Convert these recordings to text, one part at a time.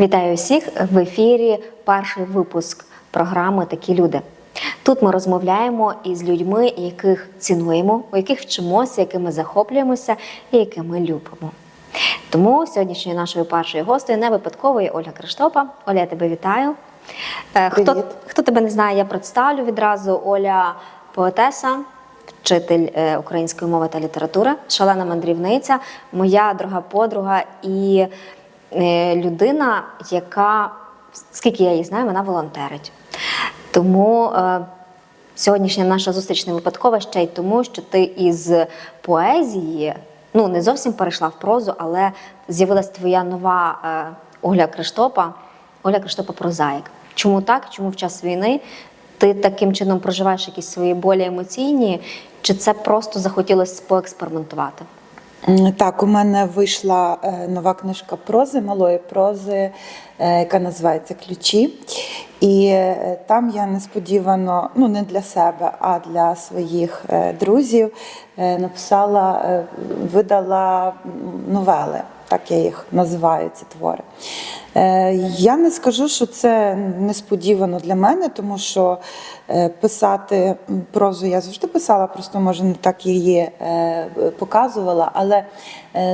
Вітаю всіх в ефірі. Перший випуск програми Такі люди. Тут ми розмовляємо із людьми, яких цінуємо, у яких вчимося, якими захоплюємося і якими любимо. Тому сьогоднішньою нашою першою гостею не випадково є Ольга Криштопа. Оля, я тебе вітаю. Е, Хто, хто тебе не знає, я представлю відразу. Оля поетеса, вчитель е, української мови та літератури, шалена мандрівниця, моя дорога подруга і людина, яка, скільки я її знаю, вона волонтерить. Тому е, сьогоднішня наша зустріч не випадкова ще й тому, що ти із поезії, ну не зовсім перейшла в прозу, але з'явилась твоя нова е, Оля Криштопа, Оля Криштопа прозаїк. Чому так? Чому в час війни ти таким чином проживаєш якісь свої болі емоційні, чи це просто захотілося поекспериментувати? Так, у мене вийшла е, нова книжка прози, малої прози, е, яка називається Ключі. І е, там я несподівано, ну не для себе, а для своїх друзів написала, видала новели, так я їх називаю, ці твори. Е, Я не скажу, що це несподівано для мене, тому що е, писати прозу я завжди писала, просто може не так її е, показувала. Але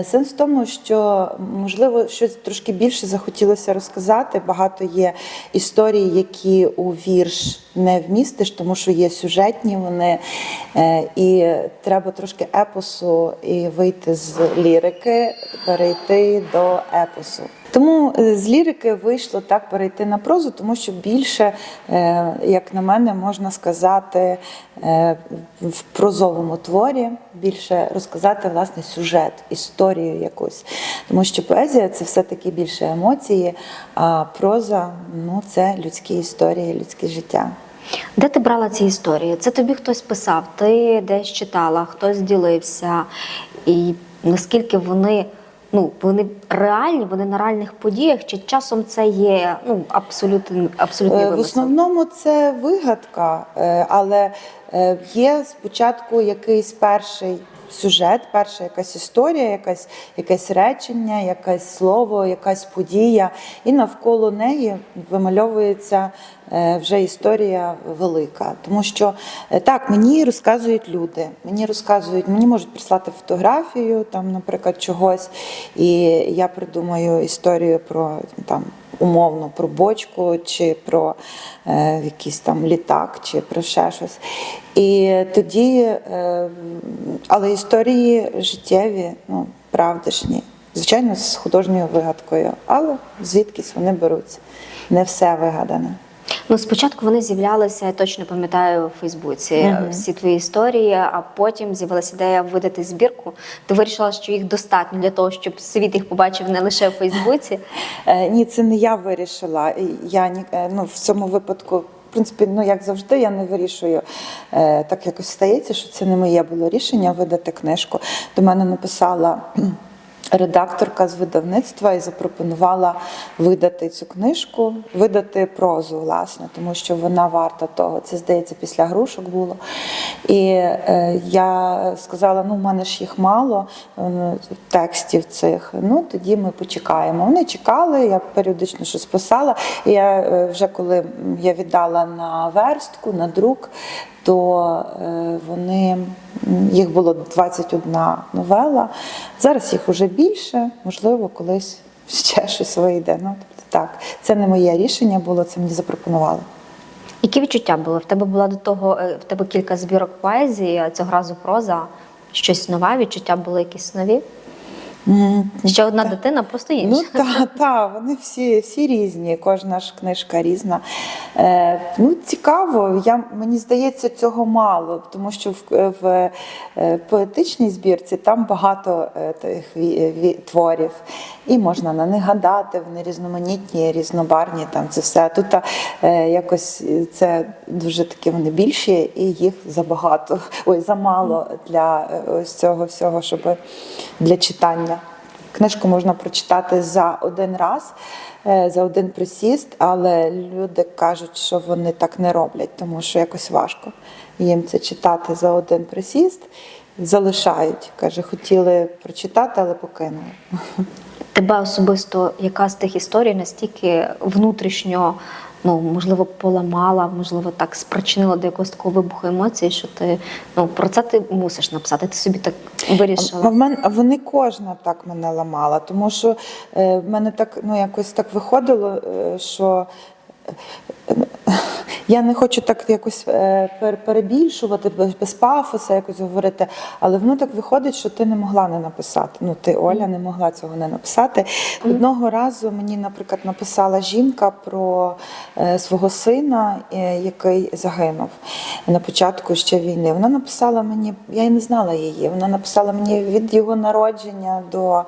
сенс в тому, що можливо щось трошки більше захотілося розказати. Багато є історій, які у вірш не вмістиш, тому що є сюжетні вони, і треба трошки епосу і вийти з лірики, перейти до епосу. Тому е, з лірики вийшло так перейти на прозу, тому що більше, е, як на мене, можна сказати е, в прозовому творі, більше розказати власне сюжет, історію якусь. Тому що поезія це все-таки більше емоції, а проза ну, це людські історії, людське життя. Де ти брала ці історії? Це тобі хтось писав, ти десь читала, хтось ділився. І наскільки вони, ну, вони реальні, вони на реальних подіях, чи часом це є ну, абсолютно, абсолютний Е, В основному це вигадка, е, але е, є спочатку якийсь перший сюжет, перша якась історія, якась, якесь речення, якесь слово, якась подія, і навколо неї вимальовується вже історія велика. Тому що е, так, мені розказують люди, мені розказують, мені можуть прислати фотографію, там, наприклад, чогось, і я придумаю історію про там умовно про бочку, чи про е, якийсь там літак, чи про ще щось. І тоді, е, але історії життєві, ну, правдишні, звичайно, з художньою вигадкою, але звідкись вони беруться. Не все вигадане. Ну, спочатку вони з'являлися, я точно пам'ятаю, у Фейсбуці всі твої історії, а потім з'явилася ідея видати збірку. Ти вирішила, що їх достатньо для того, щоб світ їх побачив не лише у Фейсбуці. Е, Ні, це не я вирішила. Я е, ну, в цьому випадку, в принципі, ну як завжди, я не вирішую. Е, Так якось стається, що це не моє було рішення видати книжку. До мене написала. Редакторка з видавництва і запропонувала видати цю книжку, видати прозу, власне, тому що вона варта того. Це здається після грушок було. І е, я сказала: ну, в мене ж їх мало е, текстів цих. Ну тоді ми почекаємо. Вони чекали, я періодично щось писала. І я е, вже коли я віддала на верстку, на друк, то е, вони їх було 21 новела. Зараз їх вже більше, можливо, колись ще щось вийде. Ну тобто так, це не моє рішення було, це мені запропонували. Які відчуття були? В тебе була до того, е, в тебе кілька збірок поезії, цього разу проза, щось нове, відчуття були якісь нові? Ще одна дитина, просто Ну інша. так, та, вони всі, всі різні, кожна ж книжка різна. Е, ну, цікаво, я, мені здається, цього мало, тому що в, в е, поетичній збірці там багато е, тих ві- ві- творів, і можна на них гадати, вони різноманітні, різнобарні, там це все. Тут е, якось це дуже такі вони більші, і їх забагато, ой, замало для е, ось цього всього, щоб для читання. Книжку можна прочитати за один раз, е, за один присіст, але люди кажуть, що вони так не роблять, тому що якось важко їм це читати за один присіст. Залишають. Каже, хотіли прочитати, але покинули. тебе особисто яка з тих історій настільки внутрішньо, ну можливо, поламала, можливо, так спричинила до якогось такого вибуху емоцій, що ти ну про це ти мусиш написати. Ти собі так вирішила. В мене вони кожна так мене ламала, тому що е, в мене так ну якось так виходило, е, що. Я не хочу так якось е, перебільшувати, без, пафоса якось говорити, але воно так виходить, що ти не могла не написати. Ну, ти, Оля, не могла цього не написати. Одного разу мені, наприклад, написала жінка про е, свого сина, е, який загинув на початку ще війни. Вона написала мені, я й не знала її. Вона написала мені від його народження до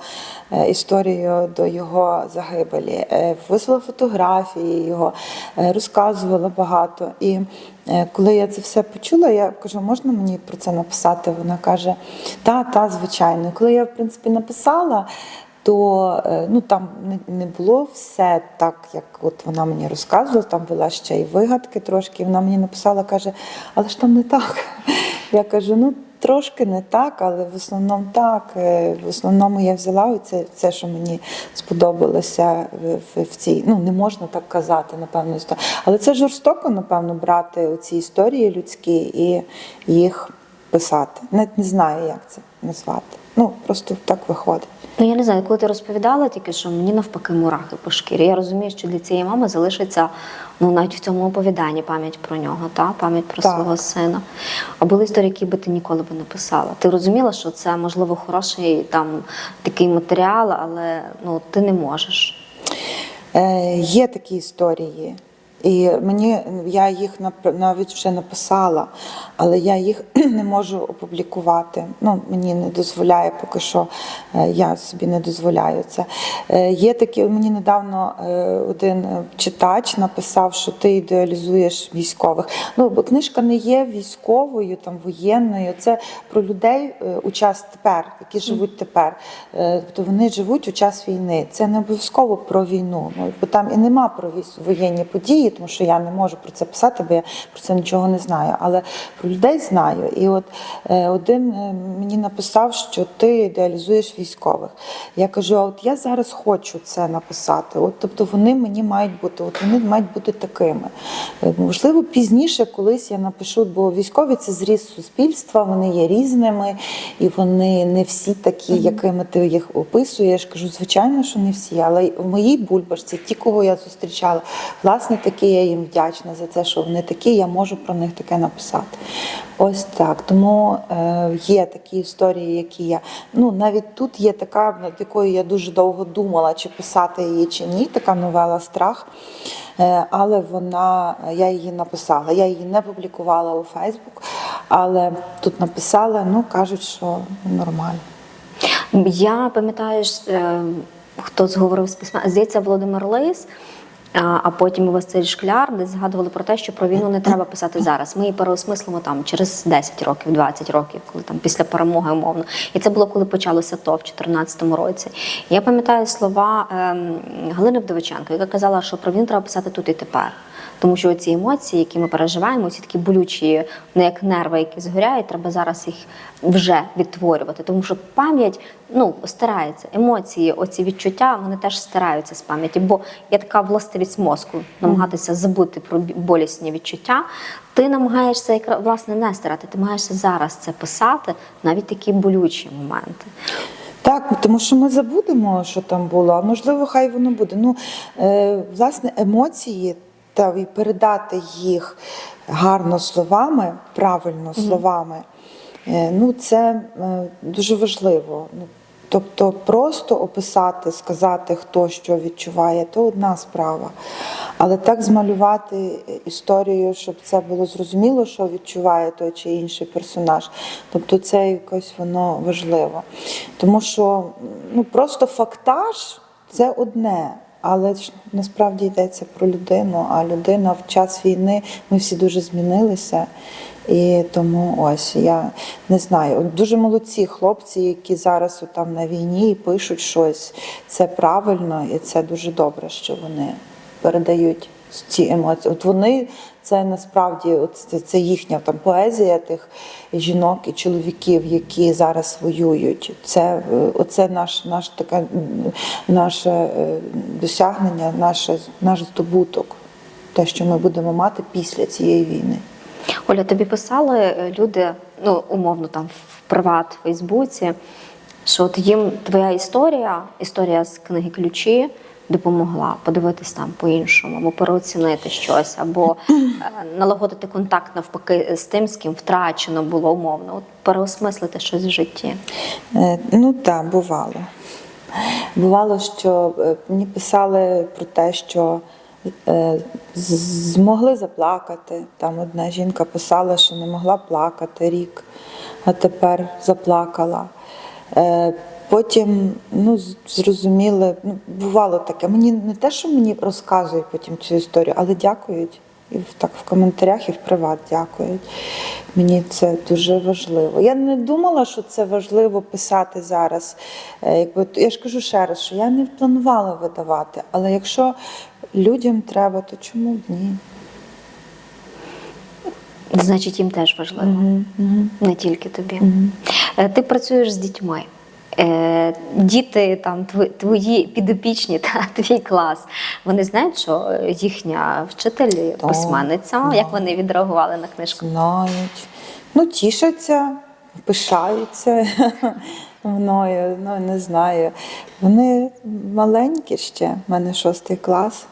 історію до його загибелі. Вислала фотографії його, е, розказувала багато. І е, коли я це все почула, я кажу, можна мені про це написати? Вона каже, та, та, звичайно. І Коли я, в принципі, написала, то е, ну, там не, було все так, як от вона мені розказувала, там була ще й вигадки трошки. І Вона мені написала, каже, але ж там не так. Я кажу, ну. Трошки не так, але в основному так. Е, В основному я взяла це, це що мені сподобалося в, в, цій. Ну не можна так казати, напевно. Але це жорстоко, напевно, брати ці історії людські і їх писати. Навіть не знаю, як це назвати. Ну просто так виходить. Ну я не знаю, коли ти розповідала тільки, що мені навпаки мурахи по шкірі. Я розумію, що для цієї мами залишиться ну навіть в цьому оповіданні пам'ять про нього, та пам'ять про Так. свого сина. А були історії, які би ти ніколи би не писала. Ти розуміла, що це можливо хороший там такий матеріал, але ну ти не можеш. Е, є такі історії. І мені я їх навіть вже написала, але я їх не можу опублікувати. Ну мені не дозволяє поки що. е, Я собі не дозволяю це. Е, Є такі, мені недавно е, один читач написав, що ти ідеалізуєш військових. Ну бо книжка не є військовою, там воєнною. Це про людей у час тепер, які живуть тепер. Тобто вони живуть у час війни. Це не обов'язково про війну. Ну бо там і нема про воєнні події, тому що я не можу про це писати, бо я про це нічого не знаю. Але про людей знаю. І от е, один е, мені написав, що ти ідеалізуєш військових. Я кажу: а от я зараз хочу це написати. От тобто вони мені мають бути, от вони мають бути такими. Е, Можливо, пізніше колись я напишу, бо військові це зріз суспільства, вони є різними, і вони не всі такі, якими ти їх описуєш. Кажу, звичайно, що не всі, але в моїй бульбашці, ті, кого я зустрічала, власне, такі я їм вдячна за це, що вони такі, я можу про них таке написати. Ось так. Тому е, є такі історії, які я. Ну, навіть тут є така, над якою я дуже довго думала, чи писати її, чи ні, така новела Страх. Е, але вона, я її написала. Я її не публікувала у Фейсбук, але тут написала, ну кажуть, що нормально. Я пам'ятаю, е, хто зговорив з письма, здається, Володимир Лис. А потім Василь Шкляр десь згадували про те, що про війну не треба писати зараз. Ми її переосмислимо там через 10 років, 20 років, коли там після перемоги умовно. І це було коли почалося ТО в 2014 році. Я пам'ятаю слова ем, Галини Вдовиченко, яка казала, що про війну треба писати тут і тепер. Тому що ці емоції, які ми переживаємо, ці такі болючі, не як нерви, які згоряють, треба зараз їх вже відтворювати. Тому що пам'ять ну стирається. Емоції, оці відчуття, вони теж стираються з пам'яті. Бо є така властивість мозку намагатися забути про болісні відчуття. Ти намагаєшся власне не стирати, ти намагаєшся зараз це писати, навіть такі болючі моменти. Так, тому що ми забудемо, що там було, а можливо, хай воно буде. Ну, е, власне, емоції та і передати їх гарно словами, правильно словами, е, ну, це е, дуже важливо. Ну, Тобто просто описати, сказати, хто що відчуває, то одна справа. Але так змалювати історію, щоб це було зрозуміло, що відчуває той чи інший персонаж. Тобто це якось воно важливо. Тому що ну, просто фактаж це одне. Але ж насправді йдеться про людину, а людина в час війни ми всі дуже змінилися. І тому ось я не знаю. Дуже молодці хлопці, які зараз там на війні і пишуть щось. Це правильно і це дуже добре, що вони передають ці емоції. От вони це насправді от це, їхня там поезія тих жінок і чоловіків, які зараз воюють. Це е, оце наш, наш таке наше е, досягнення, наше, наш здобуток, те, що ми будемо мати після цієї війни. Оля, тобі писали е, люди, ну умовно там в приват в Фейсбуці, що от їм твоя історія, історія з книги ключі. Допомогла подивитись там по-іншому, або переоцінити щось, або е, налагодити контакт навпаки з тим, з ким втрачено було умовно, от переосмислити щось в житті. Е, Ну так, бувало. Бувало, що е, мені писали про те, що змогли заплакати. Там одна жінка писала, що не могла плакати рік, а тепер заплакала. Потім ну, зрозуміли, ну, бувало таке. Мені не те, що мені розказують потім цю історію, але дякують. І в- так в коментарях, і в приват дякують. Мені це дуже важливо. Я не думала, що це важливо писати зараз. Е, Якби я ж кажу ще раз, що я не планувала видавати, але якщо людям треба, то чому б ні? Значить, їм теж важливо, не тільки тобі. Е, Ти працюєш з дітьми. Е, Діти, там тв- твої підопічні та твій клас. Вони знають, що е, їхня вчитель письменниця. да. Як вони відреагували на книжку? Знають. Ну, тішаться, пишаються мною, ну не знаю. Вони маленькі ще, в мене шостий клас.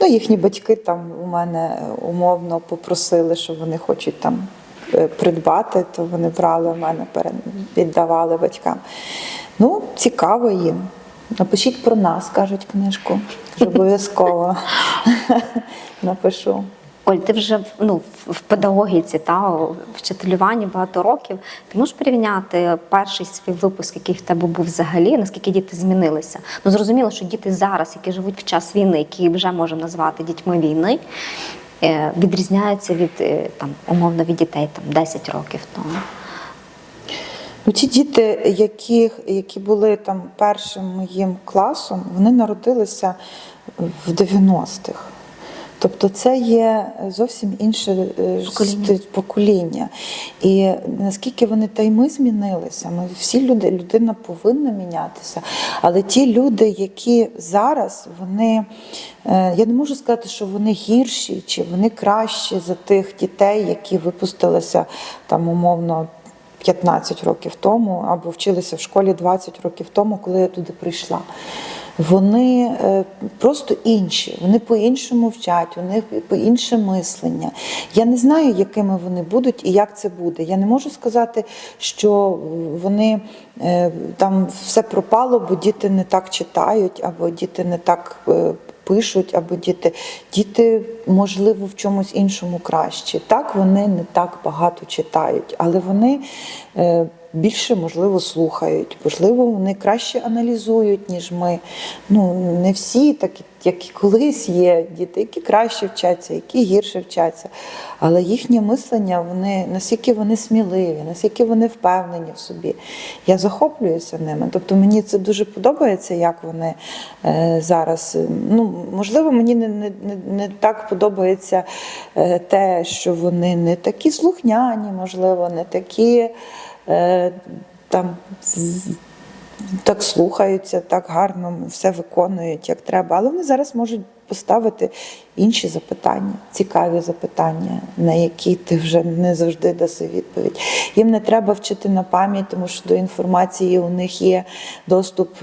Ну, їхні батьки там у мене умовно попросили, що вони хочуть там придбати, то вони брали в мене, віддавали батькам. Ну, цікаво їм. Напишіть про нас, кажуть книжку. Ж Обов'язково напишу. Оль, ти вже ну, в- педагогіці та вчителюванні багато років. Ти можеш порівняти перший свій випуск, який в тебе був взагалі, наскільки діти змінилися? Ну зрозуміло, що діти зараз, які живуть в час війни, які вже можемо назвати дітьми війни, е, відрізняються від е, там умовно від дітей там 10 років тому. Ну, ті діти, які, які були там першим моїм класом, вони народилися в 90-х. Тобто це є зовсім інше е, Покоління. покоління. І наскільки вони та й ми змінилися, ми всі люди, людина повинна мінятися. Але ті люди, які зараз, вони е, я не можу сказати, що вони гірші чи вони кращі за тих дітей, які випустилися там умовно 15 років тому, або вчилися в школі 20 років тому, коли я туди прийшла. Вони е, просто інші, вони по-іншому вчать, у них по-інше мислення. Я не знаю, якими вони будуть і як це буде. Я не можу сказати, що вони е, там все пропало, бо діти не так читають, або діти не так е, пишуть, або діти. Діти, можливо, в чомусь іншому кращі. Так, вони не так багато читають, але вони е, більше, можливо, слухають, можливо, вони краще аналізують, ніж ми. Ну, не всі такі, як і колись є діти, які краще вчаться, які гірше вчаться. Але їхнє мислення, вони наскільки вони сміливі, наскільки вони впевнені в собі. Я захоплююся ними. Тобто мені це дуже подобається, як вони е, зараз. Ну, можливо, мені не, не, не, не так подобається е, те, що вони не такі слухняні, можливо, не такі. Е, там так слухаються, так гарно все виконують, як треба. Але вони зараз можуть поставити інші запитання, цікаві запитання, на які ти вже не завжди даси відповідь. Їм не треба вчити на пам'ять, тому що до інформації у них є доступ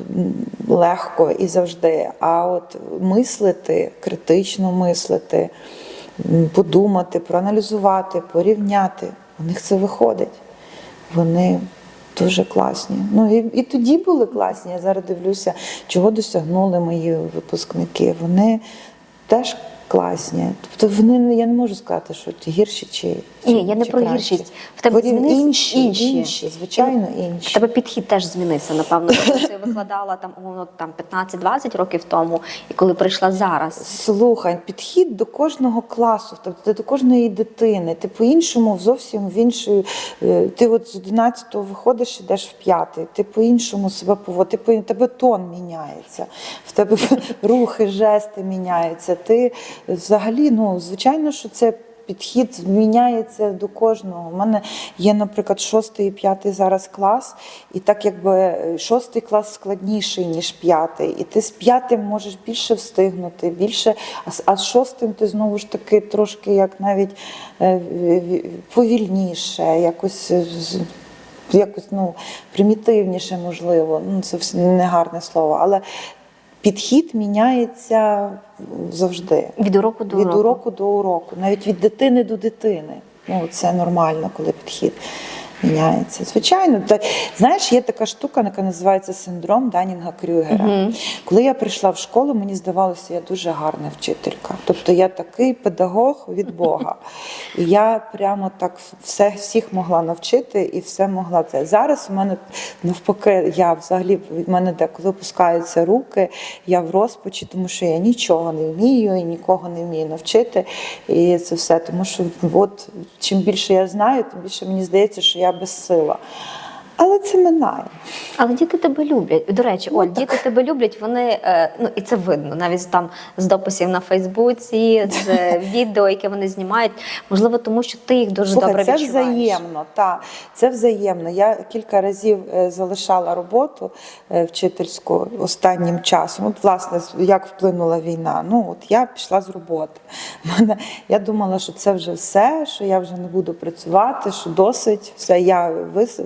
легко і завжди. А от мислити, критично мислити, подумати, проаналізувати, порівняти, у них це виходить. Вони дуже класні. Ну і, і тоді були класні. Я зараз дивлюся, чого досягнули мої випускники. Вони теж класні. Тобто вони я не можу сказати, що гірші чи Ні, я не чи про кращі. гіршість. В тебе Вони змінився- інші, інші. інші, звичайно, В інші. тебе підхід теж змінився, напевно. Коли ти викладала там умовно там 15-20 років тому, і коли прийшла зараз. Слухай, підхід до кожного класу, тобто до кожної дитини. Ти по-іншому зовсім в іншої. е, Ти от з 11-го виходиш, ідеш в п'ятий, ти по-іншому себе поводиш, ти по тебе тон міняється, в тебе рухи, жести міняються. Ти взагалі, ну звичайно, що це. Підхід міняється до кожного. У мене є, наприклад, шостий і п'ятий зараз клас, і так якби е, шостий клас складніший, ніж п'ятий. І ти з п'ятим можеш більше встигнути, більше, а з, шостим ти знову ж таки трошки як навіть е, повільніше, якось. е, Якось ну, примітивніше, можливо. Ну, це не гарне слово, але підхід міняється завжди. Від уроку до від уроку. уроку до уроку, навіть від дитини до дитини. Ну, це нормально, коли підхід міняється. Звичайно, та, знаєш, є така штука, яка називається синдром Данінга Крюгера. Коли я прийшла в школу, мені здавалося, я дуже гарна вчителька. Тобто я такий педагог від Бога. І я прямо так все всіх могла навчити і все могла це. Зараз у мене навпаки, я взагалі в мене деколи опускаються руки, я в розпачі, тому що я нічого не вмію і нікого не вмію навчити. І це все. Тому що от чим більше я знаю, тим більше мені здається, що я безсила. Але це минає. Але діти тебе люблять. До речі, Оль, діти тебе люблять. Вони е, ну і це видно навіть там з дописів на Фейсбуці, з відео, яке вони знімають. Можливо, тому що ти їх дуже Слухай, добре це відчуваєш. взаємно, так, це взаємно. Я кілька разів е, залишала роботу е, вчительську останнім часом. От, власне, як вплинула війна. Ну, от я пішла з роботи. Мене, я думала, що це вже все, що я вже не буду працювати, що досить, все, я вис,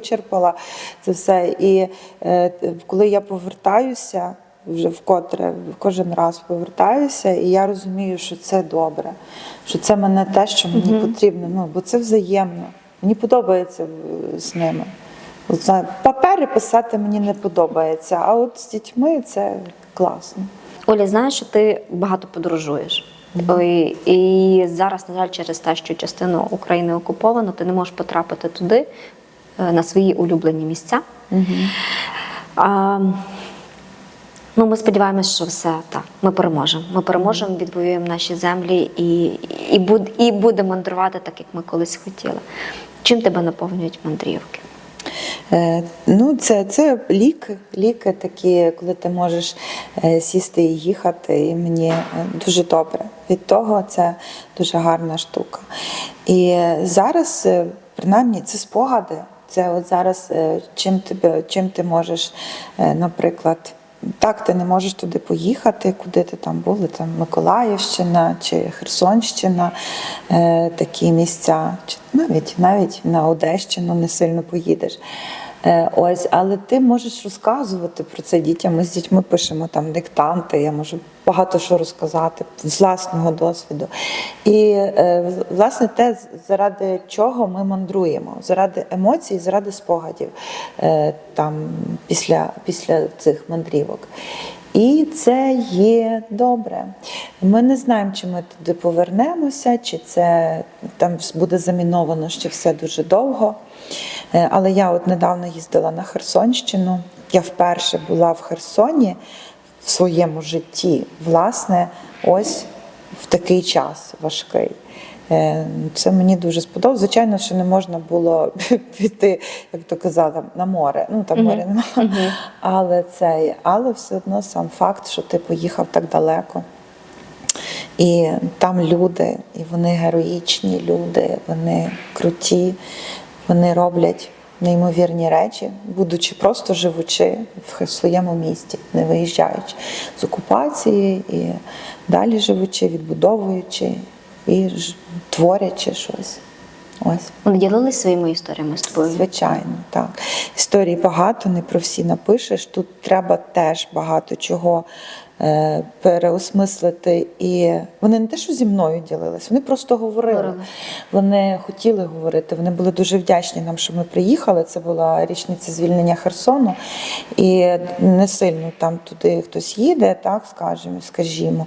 вичерпала це все. І е, коли я повертаюся, вже вкотре кожен раз повертаюся, і я розумію, що це добре, що це мене те, що мені потрібно. Ну бо це взаємно. Мені подобається е, з ними. От, Папери писати мені не подобається, а от з дітьми це класно. Оля, знаєш, що ти багато подорожуєш. І, і зараз, на жаль, через те, що частину України окуповано, ти не можеш потрапити туди, на свої улюблені місця. А, ну, ми сподіваємось, що все так. Ми переможемо. Ми переможемо, відвоюємо наші землі і, і, буд, і будемо мандрувати так, як ми колись хотіли. Чим тебе наповнюють мандрівки? Е, Ну, це, це ліки, ліки такі, коли ти можеш е, сісти і їхати, і мені е, дуже добре. Від того це дуже гарна штука. І е, зараз, е, принаймні, це спогади. Це от зараз е, чим ти, чим ти можеш, е, наприклад, так, ти не можеш туди поїхати, куди ти там були, там Миколаївщина чи Херсонщина, е, такі місця, чи навіть навіть на Одещину не сильно поїдеш. Е, ось, але ти можеш розказувати про це дітям. Ми з дітьми пишемо там диктанти, я можу багато що розказати з власного досвіду. І е, власне те, заради чого ми мандруємо, заради емоцій, заради спогадів е, там після, після цих мандрівок. І це є добре. Ми не знаємо, чи ми туди повернемося, чи це там буде заміновано ще все дуже довго. Е, Але я от недавно їздила на Херсонщину. Я вперше була в Херсоні в своєму житті, власне, ось в такий час важкий. Е, Це мені дуже сподобалося. Звичайно, що не можна було піти, як то казали, на море. Ну там моря немає. Але це, але все одно сам факт, що ти поїхав так далеко. І там люди, і вони героїчні люди, вони круті, вони роблять неймовірні речі, будучи просто живучи в своєму місті, не виїжджаючи з окупації і далі живучи, відбудовуючи і творячи щось. Ось. Вони ділились своїми історіями з тобою? Звичайно, так. Історій багато, не про всі напишеш. Тут треба теж багато чого переосмислити. І вони не те, що зі мною ділились, вони просто говорили. Говорили. Вони хотіли говорити. Вони були дуже вдячні нам, що ми приїхали. Це була річниця звільнення Херсону, і не сильно там туди хтось їде, так скажімо, скажімо.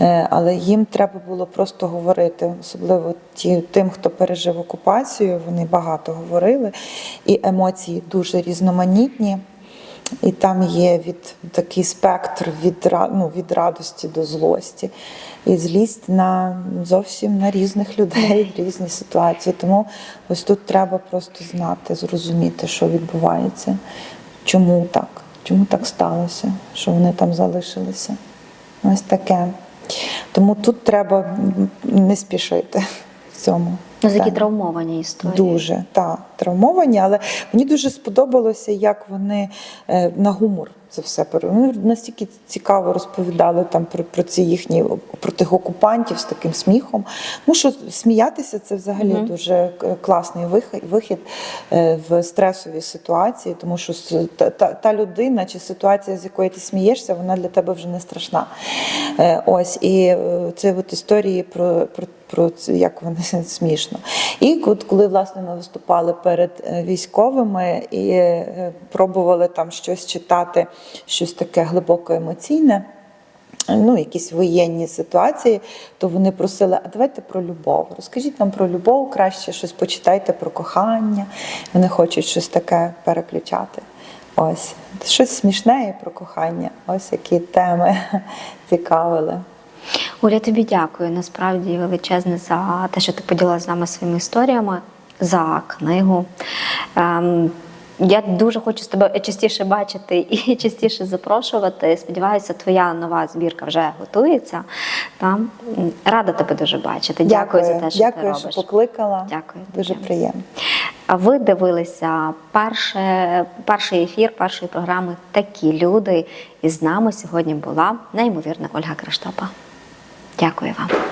Е, Але їм треба було просто говорити, особливо ті, тим, хто пережив окупацію. Вони багато говорили, і емоції дуже різноманітні. І там є від такий спектр від, ну, від радості до злості. І злість на зовсім на різних людей, різні ситуації. Тому ось тут треба просто знати, зрозуміти, що відбувається, чому так, чому так сталося, що вони там залишилися. Ось таке. Тому тут треба не спішити в цьому. Ну, такі травмовані історії. Дуже так, травмовані, але мені дуже сподобалося, як вони е, на гумор це все Вони настільки цікаво розповідали там про, про ці їхні про тих окупантів з таким сміхом. Ну що сміятися це взагалі Мгм. дуже класний вихід, вихід е, в стресовій ситуації, тому що та, та, та людина чи ситуація, з якої ти смієшся, вона для тебе вже не страшна. Е, Ось і е, це от історії про, про, про це, як вони смішно. І от коли власне ми виступали перед е, військовими і е, пробували там щось читати, щось таке глибоко емоційне. Ну, якісь воєнні ситуації, то вони просили, а давайте про любов. Розкажіть нам про любов, краще щось почитайте про кохання. Вони хочуть щось таке переключати. Ось щось смішне і про кохання. Ось які теми цікавили. Оля, тобі дякую насправді величезне за те, що ти поділилася з нами своїми історіями, за книгу. Ем, я дуже хочу з тебе частіше бачити і частіше запрошувати. Сподіваюся, твоя нова збірка вже готується. Там рада тебе дуже бачити. Дякую, за те, що Дякую, ти що робиш. покликала. Дякую. Дуже приємно. А ви дивилися перше, перший ефір першої програми Такі люди. І з нами сьогодні була неймовірна Ольга Криштопа. Дякую вам.